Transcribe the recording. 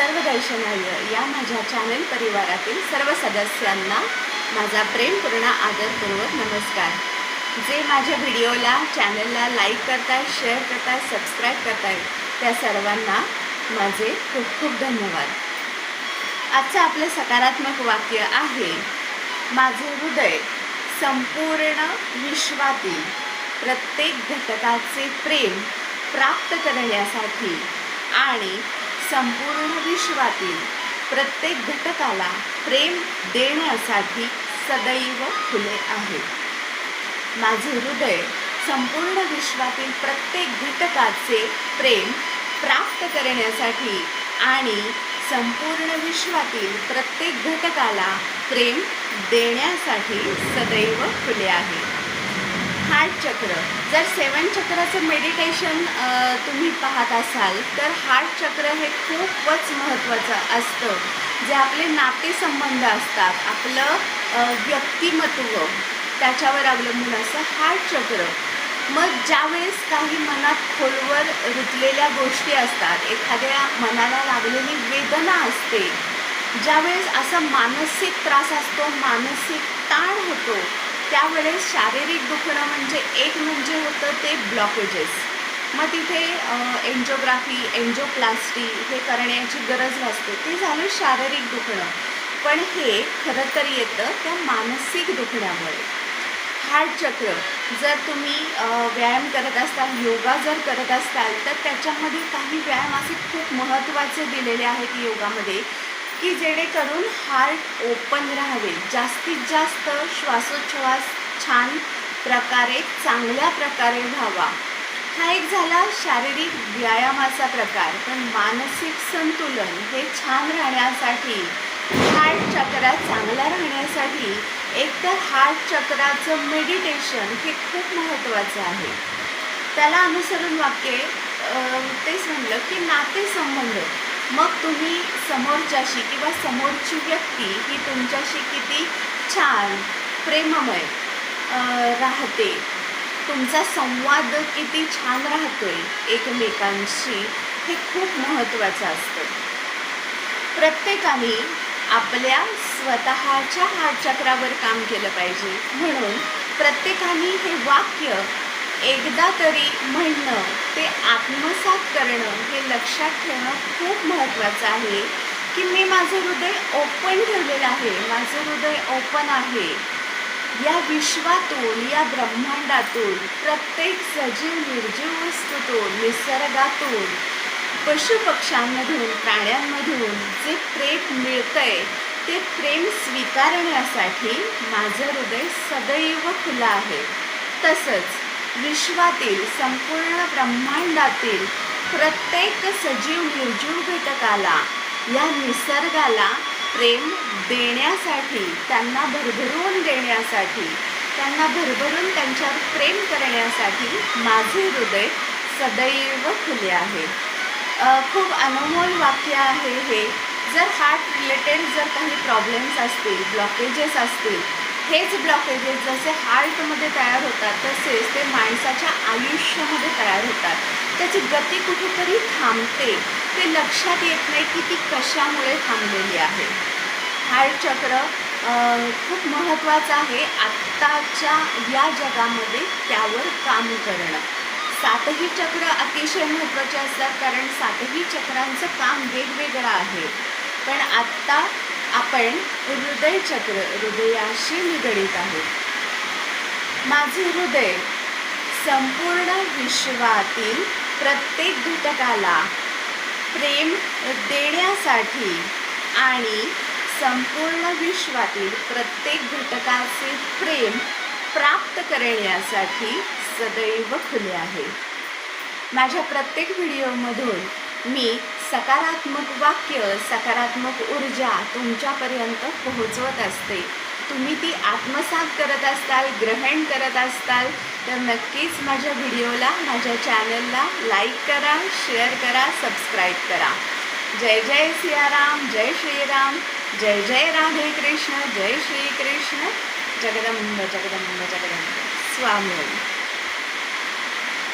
सर्वदर्शनाय या माझ्या चॅनल परिवारातील सर्व सदस्यांना माझा प्रेमपूर्ण आदरपूर्वक नमस्कार. जे माझ्या व्हिडिओला चॅनलला लाईक करताय शेअर करताय सबस्क्राईब करताय त्या सर्वांना माझे खूप खूप धन्यवाद. आजचं आपलं सकारात्मक वाक्य आहे माझे हृदय संपूर्ण विश्वातील प्रत्येक घटकाचे प्रेम प्राप्त करण्यासाठी आणि संपूर्ण विश्वातील प्रत्येक घटकाला प्रेम देण्यासाठी सदैव खुले आहे. माझे हृदय संपूर्ण विश्वातील प्रत्येक घटकाचे प्रेम प्राप्त करण्यासाठी आणि संपूर्ण विश्वातील प्रत्येक घटकाला प्रेम देण्यासाठी सदैव खुले आहे. हार्ट चक्र. जर सेवन चक्राचं मेडिटेशन तुम्ही पाहत असाल तर हार्ट चक्र हे खूपच महत्त्वाचं असतं. जे आपले नातेसंबंध असतात आपलं व्यक्तिमत्व त्याच्यावर अवलंबून असं हार्ट चक्र. मग ज्यावेळेस काही मनात खोलवर रुतलेल्या गोष्टी असतात एखाद्या मनाला लागलेली वेदना असते ज्यावेळेस असा मानसिक त्रास असतो मानसिक ताण होतो त्यावेळेस शारीरिक दुखणं म्हणजे एक म्हणजे होतं ते ब्लॉकेजेस मग तिथे एन्जिओग्राफी एन्जिओप्लास्टी हे करण्याची गरज भासते. ते झालं शारीरिक दुखणं. पण हे खरं तर येतं त्या मानसिक दुखण्यामुळे. हार्टचक्र जर तुम्ही व्यायाम करत असाल योगा जर करत असाल तर त्याच्यामध्ये काही व्यायाम असे खूप महत्त्वाचे दिलेले आहेत योगामध्ये. की जेणेकरून हार्ट ओपन राहावे. जास्तीत जास्त श्वासोच्छ्वास छान प्रकारे चांगल्या प्रकारे व्हावा. हा एक झाला शारीरिक व्यायामाचा प्रकार. पण मानसिक संतुलन हे छान राहण्यासाठी हार्ट चक्रा चांगला राहण्यासाठी एकतर हार्ट चक्राचं मेडिटेशन हे खूप महत्त्वाचं आहे. त्याला अनुसरून वाक्य तेच म्हणलं की नातेसंबंध. मग तुम्ही समोरच्याशी किंवा समोरची व्यक्ती ही तुमच्याशी किती छान प्रेममय राहते. तुमचा संवाद किती छान राहतोय एकमेकांशी हे खूप महत्त्वाचं असतं. प्रत्येकाने आपल्या स्वतःच्या हातचक्रावर काम केलं पाहिजे. म्हणून प्रत्येकाने हे वाक्य एकदा तरी म्हणणं ते आत्मसात करणं हे लक्षात ठेवणं खूप महत्त्वाचं आहे की मी माझं हृदय ओपन ठेवलेलं आहे माझं हृदय ओपन आहे. या विश्वातून या ब्रह्मांडातून प्रत्येक सजीव निर्जीव वस्तूतून निसर्गातून पशुपक्ष्यांमधून प्राण्यांमधून जे प्रेम मिळतंय ते प्रेम स्वीकारण्यासाठी माझं हृदय सदैव खुलं आहे. तसंच विश्वातील संपूर्ण ब्रह्मांडातील प्रत्येक सजीव निर्जीव घटकाला या निसर्गाला प्रेम देण्यासाठी त्यांना भरभरून देण्यासाठी त्यांना भरभरून त्यांच्यावर प्रेम करण्यासाठी माझे हृदय सदैव खुले आहे. खूप अनमोल वाक्य आहे हे. जर हार्ट रिलेटेड जर काही प्रॉब्लेम्स असतील ब्लॉकेजेस असतील हेच ब्लॉकेजेस जसे हार्टमध्ये तयार होतात तसेच ते माणसाच्या आयुष्यामध्ये तयार होतात. त्याची गती कुठेतरी थांबते. ते लक्षात येत नाही की ती कशामुळे थांबलेली आहे. हार्ट चक्र खूप महत्त्वाचं आहे आत्ताच्या या जगामध्ये त्यावर काम करणं. सातही चक्र अतिशय महत्त्वाचे असतात कारण सातही चक्रांचं काम वेगवेगळं आहे. पण आत्ता आपण हृदय चक्र हृदयाशी निगडीत आहोत. माझे हृदय संपूर्ण विश्वातील प्रत्येक घटकाला प्रेम देण्यासाठी आणि संपूर्ण विश्वातील प्रत्येक घटकाचे प्रेम प्राप्त करण्यासाठी सदैव खुले आहे. माझ्या प्रत्येक व्हिडिओमधून मी सकारात्मक वाक्य सकारात्मक ऊर्जा तुमच्यापर्यंत पोहोचवत असते. तुम्ही ती आत्मसात करत असताल ग्रहण करत असताल तर नक्कीच माझ्या व्हिडिओला माझ्या चॅनलला लाईक करा शेअर करा सबस्क्राईब करा. जय जय सियाराम जय श्रीराम जय जय राधे कृष्ण जय श्री कृष्ण जगदंब जगदंब जगदंब. स्वामी.